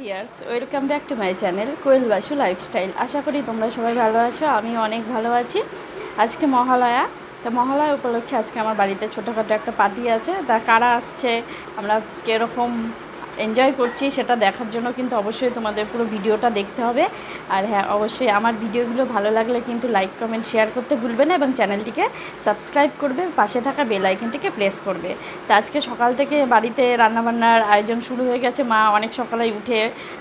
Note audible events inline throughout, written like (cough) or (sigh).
Dears welcome back to my channel Koyel Basu lifestyle আশা করি তোমরা সবাই ভালো আছো আমি অনেক ভালো আছি। আজকে মহালয়া, তো মহালয়া উপলক্ষে আজকে আমার বাড়িতে ছোটোখাটো একটা পার্টি আছে। তা কারা আসছে, আমরা কীরকম এনজয় করছি, সেটা দেখার জন্য কিন্তু অবশ্যই তোমাদের পুরো ভিডিওটা দেখতে হবে। আর হ্যাঁ অবশ্যই আমার ভিডিওগুলো ভালো লাগলে কিন্তু লাইক কমেন্ট শেয়ার করতে ভুলবে না এবং চ্যানেলটিকে সাবস্ক্রাইব করবে, পাশে থাকা বেল আইকনটিকে প্রেস করবে। তো আজকে সকাল থেকে বাড়িতে রান্নাবান্নার আয়োজন শুরু হয়ে গেছে, মা অনেক সকালে উঠে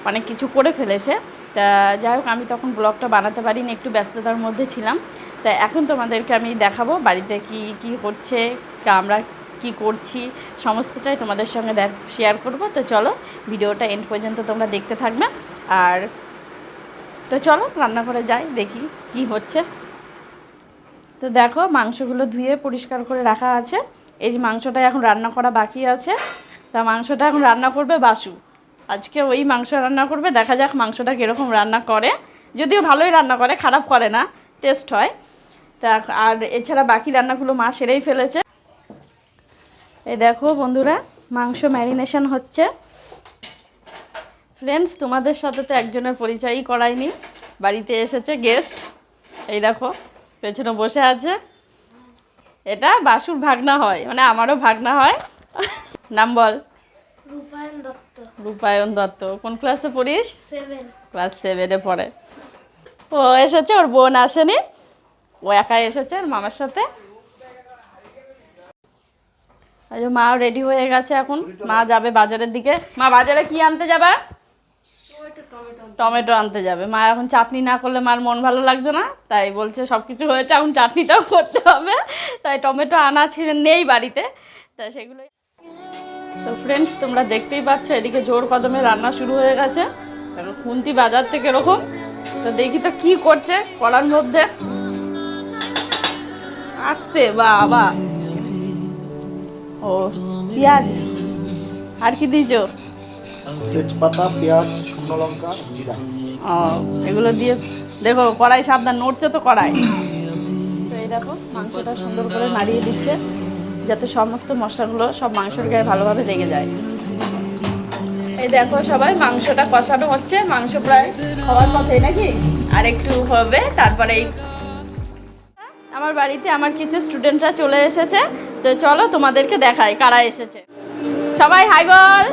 অনেক কিছু করে ফেলেছে। তা যাই হোক, আমি তখন ব্লগটা বানাতে পারিনি, একটু ব্যস্ততার মধ্যে ছিলাম। তা এখন তোমাদেরকে আমি দেখাবো বাড়িতে কি কি হচ্ছে আমরা কি করছি, সমস্তটাই তোমাদের সঙ্গে দেখ শেয়ার করব। তো চলো, ভিডিওটা এন্ড পর্যন্ত তোমরা দেখতে থাকবে। আর তো চলো রান্না করে যাই, দেখি কি হচ্ছে। তো দেখো, মাংসগুলো ধুয়ে পরিষ্কার করে রাখা আছে। এই যে মাংসটা এখন রান্না করা বাকি আছে। তা মাংসটা এখন রান্না করবে বাসু। আজকে ওই মাংস রান্না করবে, দেখা যাক মাংসটা কীরকম রান্না করে। যদিও ভালোই রান্না করে, খারাপ করে না টেস্ট হয়। তা আর এছাড়া বাকি রান্নাগুলো মা সেরেই ফেলেছে। এই দেখো বন্ধুরা মাংস ম্যারিনেশন হচ্ছে। ফ্রেন্ডস তোমাদের সাথে তো একজনের পরিচয়ই করাইনি। বাড়িতে এসেছে গেস্ট এই দেখো পেছনে বসে আছে। এটা বাসুর ভাগনা হয় মানে আমারও ভাগনা হয়। নাম বল। রূপায়ণ দত্ত। রূপায়ণ দত্ত। কোন ক্লাসে পড়িস? সেভেন ক্লাস সেভেনে পড়ে। ও এসেছে ওর বোন আসেনি। ও একাই এসেছে ওর মামার সাথে। এই মা রেডি হয়ে গেছে এখন। মা যাবে বাজারের দিকে। মা বাজারে কি আনতে যাবে? টমেটো আনতে যাবে। মা এখন চাটনি না করলে মার মন ভালো লাগছে না। তাই বলছে সব কিছু হয়েছে এখন চাটনিটাও (laughs) করতে হবে। তাই টমেটো আনা ছিল নেই বাড়িতে। তাই সেগুলোই। তো ফ্রেন্ডস তোমরা দেখতেই পাচ্ছ এদিকে জোর কদমে রান্না শুরু হয়ে গেছে। খুন্তি বাজার থেকে এরকম তো দেখি তো কি করছে করার মধ্যে। আসতে বাবা। ও পেঁয়াজ। আর কি দিয়েছ? তেজপাতা পেঁয়াজ শুকনো লঙ্কা জিরা। ও এগুলো দিয়ে দেখো কড়াই সাবধান নড়ছে তো কড়াই। তো এই দেখো মাংসটা সুন্দর করে নাড়িয়ে দিচ্ছে যাতে সমস্ত মশলাগুলো সব মাংসের গায়ে ভালোভাবে লেগে যায়। এই দেখো সবাই মাংসটা কষানো হচ্ছে। মাংস প্রায় খাওয়ার পথে নাকি? আর একটু হবে তারপরে এই আমার বাড়িতে আমার কিছু স্টুডেন্টরা চলে এসেছে। তো চলো তোমাদেরকে দেখাই কারা এসেছে। সবাই হাই বল।